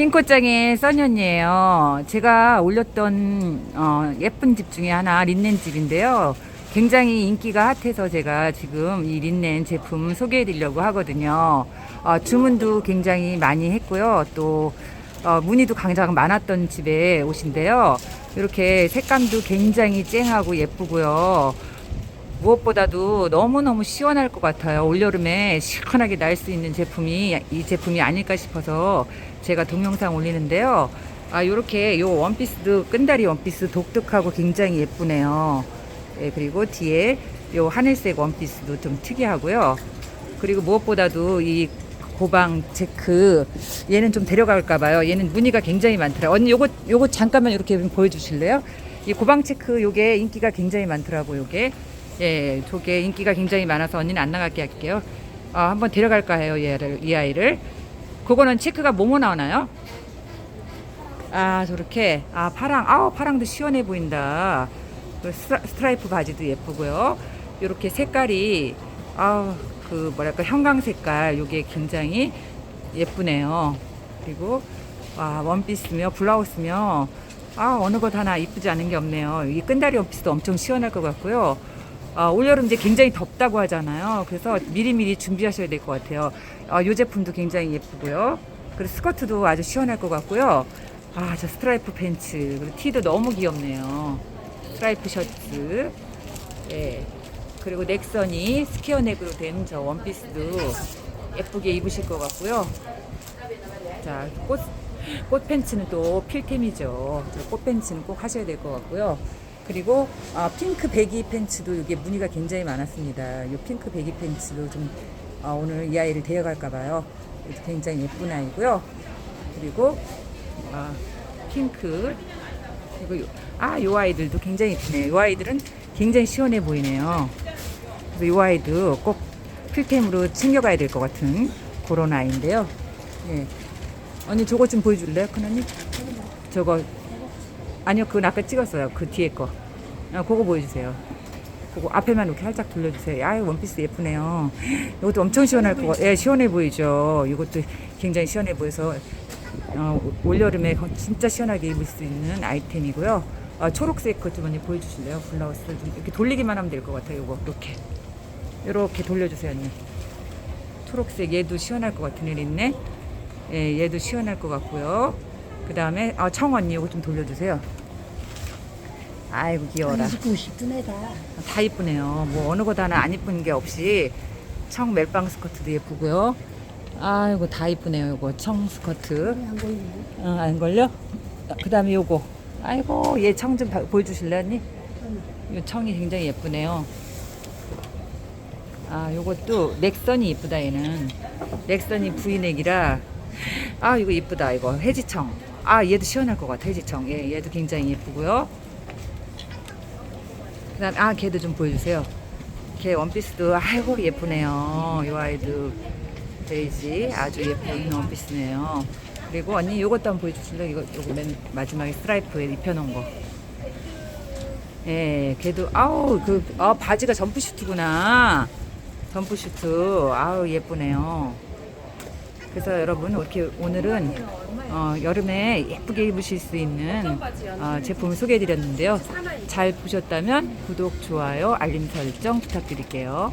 핑크장의 써니언니예요. 제가 올렸던 어, 예쁜 집 중에 하나 린넨 집인데요. 굉장히 인기가 핫해서 제가 지금 이 린넨 제품 소개해 드리려고 하거든요. 어, 주문도 굉장히 많이 했고요. 또 어, 문의도 굉장히 많았던 집에 옷인데요. 이렇게 색감도 굉장히 쨍하고 예쁘고요. 무엇보다도 너무너무 시원할 것 같아요. 올여름에 시원하게 날 수 있는 제품이 이 제품이 아닐까 싶어서 제가 동영상 올리는데요. 아, 요렇게 요 원피스도 끈다리 원피스 독특하고 굉장히 예쁘네요. 예, 그리고 뒤에 요 하늘색 원피스도 좀 특이하고요. 그리고 무엇보다도 이 고방 체크 얘는 좀 데려갈까 봐요. 얘는 무늬가 굉장히 많더라고요. 언니 요거 요거 잠깐만 이렇게 보여 주실래요? 이 고방 체크 요게 인기가 굉장히 많더라고요. 요게 예, 저게 인기가 굉장히 많아서 언니는 안 나갈게 할게요. 아, 한번 데려갈까 해요, 얘를, 이 아이를. 그거는 체크가 뭐뭐 나오나요? 아, 저렇게. 아, 파랑. 아우, 파랑도 시원해 보인다. 그 스트라- 스트라이프 바지도 예쁘고요. 이렇게 색깔이, 아우, 그, 뭐랄까, 형광 색깔. 요게 굉장히 예쁘네요. 그리고, 아, 원피스며, 블라우스며, 아, 어느 것 하나 이쁘지 않은 게 없네요. 이 끈다리 원피스도 엄청 시원할 것 같고요. 아, 올여름 이제 굉장히 덥다고 하잖아요. 그래서 미리미리 준비하셔야 될 것 같아요. 아, 이 제품도 굉장히 예쁘고요. 그리고 스커트도 아주 시원할 것 같고요. 아, 저 스트라이프 팬츠. 그리고 티도 너무 귀엽네요. 스트라이프 셔츠. 예. 그리고 넥선이 스퀘어 넥으로 된 저 원피스도 예쁘게 입으실 것 같고요. 자, 꽃, 꽃 팬츠는 또 필템이죠. 저꽃 팬츠는 꼭 하셔야 될 것 같고요. 그리고 아, 핑크 배기 팬츠도 이게 무늬가 굉장히 많았습니다. 이 핑크 배기 팬츠도 좀 아, 오늘 이 아이를 데려갈까 봐요. 굉장히 예쁜 아이고요. 그리고 아, 핑크 그리고 요, 아, 요 아이들도 굉장히 예쁘네요. 요 아이들은 굉장히 시원해 보이네요. 그래서 요 아이도 꼭 필템으로 챙겨가야 될 것 같은 그런 아이인데요. 예. 언니 저거 좀 보여줄래요, 큰 언니? 저거 아니요, 그건 아까 찍었어요. 그 뒤에 거. 아, 그거 보여주세요. 그거 앞에만 이렇게 살짝 돌려주세요. 아, 원피스 예쁘네요. 이것도 엄청 시원할 거, 예, 시원해 보이죠. 이것도 굉장히 시원해 보여서 어, 올여름에 진짜 시원하게 입을 수 있는 아이템이고요. 아, 초록색 것좀 언니 보여주실래요? 블라우스 좀 이렇게 돌리기만 하면 될 것 같아요. 이거 이렇게 이렇게 돌려주세요, 언니. 초록색 얘도 시원할 것 같은 애 있네. 예, 얘도 시원할 것 같고요. 그 다음에 아, 청 언니 이거 좀 돌려주세요. 아이고 귀여워라. 90분 애다. 다 이쁘네요. 뭐 어느 것 하나 안 이쁜 게 없이 청 멜빵 스커트도 예쁘고요. 아이고 다 이쁘네요. 이거 청 스커트. 안 보이네. 어, 안 걸려? 그 다음에 요거. 아이고 얘 청 좀 보여주실래 언니? 이 청이 굉장히 예쁘네요. 아 요것도 넥선이 이쁘다 얘는. 넥선이 V넥이라 아 이거 이쁘다 이거 해지청. 아 얘도 시원할 것 같아 해지청. 얘 얘도 굉장히 예쁘고요. 그다음 아 걔도 좀 보여주세요. 걔 원피스도 아이고 예쁘네요. 요 아이도 베이지 아주 예쁜 원피스네요. 그리고 언니 요것도 한번 보여주실래요? 이거 요거 맨 마지막에 스트라이프에 입혀놓은 거. 예, 걔도 아우 그 아, 바지가 점프슈트구나. 점프슈트 아우 예쁘네요. 그래서 여러분 이렇게 오늘은 어, 여름에 예쁘게 입으실 수 있는 어, 제품을 소개해드렸는데요. 잘 보셨다면 구독, 좋아요, 알림 설정 부탁드릴게요.